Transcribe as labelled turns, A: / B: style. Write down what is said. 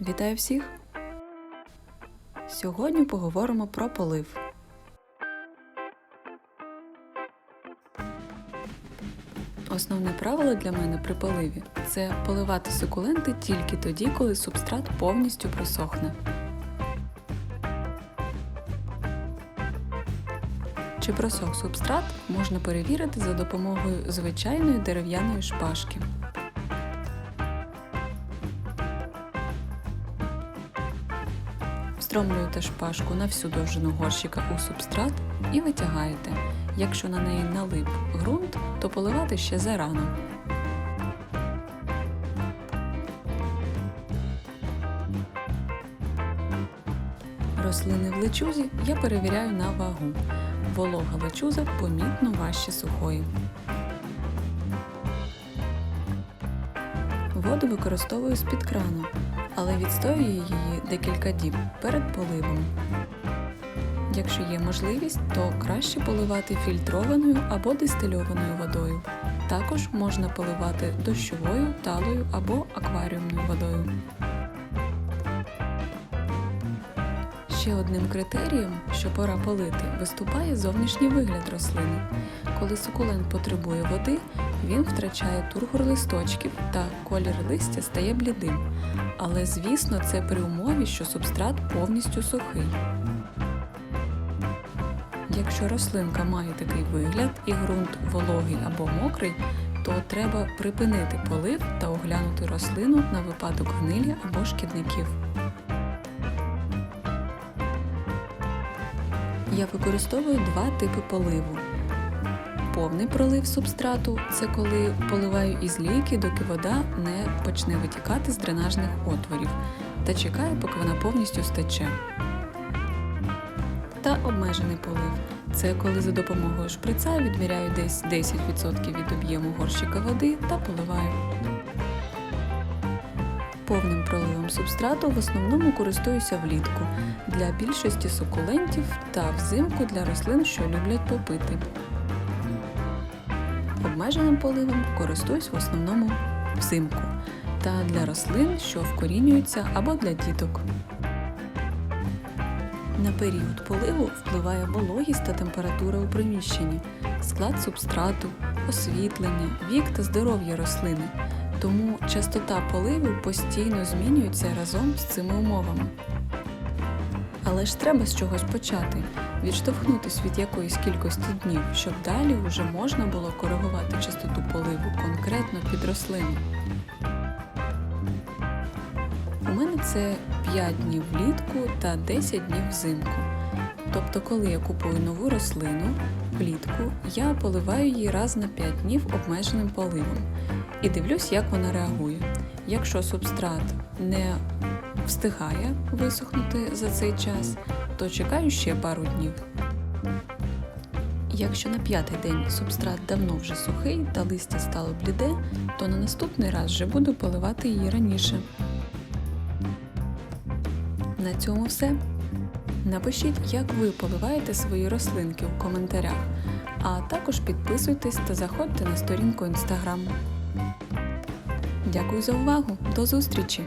A: Вітаю всіх! Сьогодні поговоримо про полив. Основне правило для мене при поливі це поливати сукуленти тільки тоді, коли субстрат повністю просохне. Чи просох субстрат можна перевірити за допомогою звичайної дерев'яної шпажки. Встромлюєте шпажку на всю довжину горщика у субстрат і витягаєте. Якщо на неї налип ґрунт, то поливати ще зарано. Рослини в лечузі я перевіряю на вагу. Волога лечуза помітно важче сухої. Воду використовую з-під крану, але відстоює її декілька діб перед поливом. Якщо є можливість, то краще поливати фільтрованою або дистильованою водою. Також можна поливати дощовою, талою або акваріумною водою. Ще одним критерієм, що пора полити, виступає зовнішній вигляд рослини. Коли сукулент потребує води, він втрачає тургор листочків та колір листя стає блідим. Але звісно, це при умові, що субстрат повністю сухий. Якщо рослинка має такий вигляд і ґрунт вологий або мокрий, то треба припинити полив та оглянути рослину на випадок гнилі або шкідників. Я використовую два типи поливу. Повний пролив субстрату це коли поливаю із лійки, доки вода не почне витікати з дренажних отворів та чекаю, поки вона повністю стече. Та обмежений полив це коли за допомогою шприца відміряю десь 10% від об'єму горщика води та поливаю. Повним проливом субстрату в основному користуюся влітку для більшості сукулентів та взимку для рослин, що люблять попити. Обмеженим поливом користуюсь в основному взимку та для рослин, що вкорінюються або для діток. На період поливу впливає вологість та температура у приміщенні, склад субстрату, освітлення, вік та здоров'я рослини. Тому частота поливу постійно змінюється разом з цими умовами. Але ж треба з чогось почати, відштовхнутись від якоїсь кількості днів, щоб далі вже можна було коригувати частоту поливу конкретно під рослину. У мене це 5 днів влітку та 10 днів взимку. Тобто, коли я купую нову рослину влітку, я поливаю її раз на 5 днів обмеженим поливом і дивлюсь, як вона реагує. Якщо субстрат не встигає висохнути за цей час, то чекаю ще пару днів. Якщо на п'ятий день субстрат давно вже сухий та листя стало бліде, то на наступний раз вже буду поливати її раніше. На цьому все. Напишіть, як ви поливаєте свої рослинки в коментарях, а також підписуйтесь та заходьте на сторінку Instagram. Дякую за увагу! До зустрічі!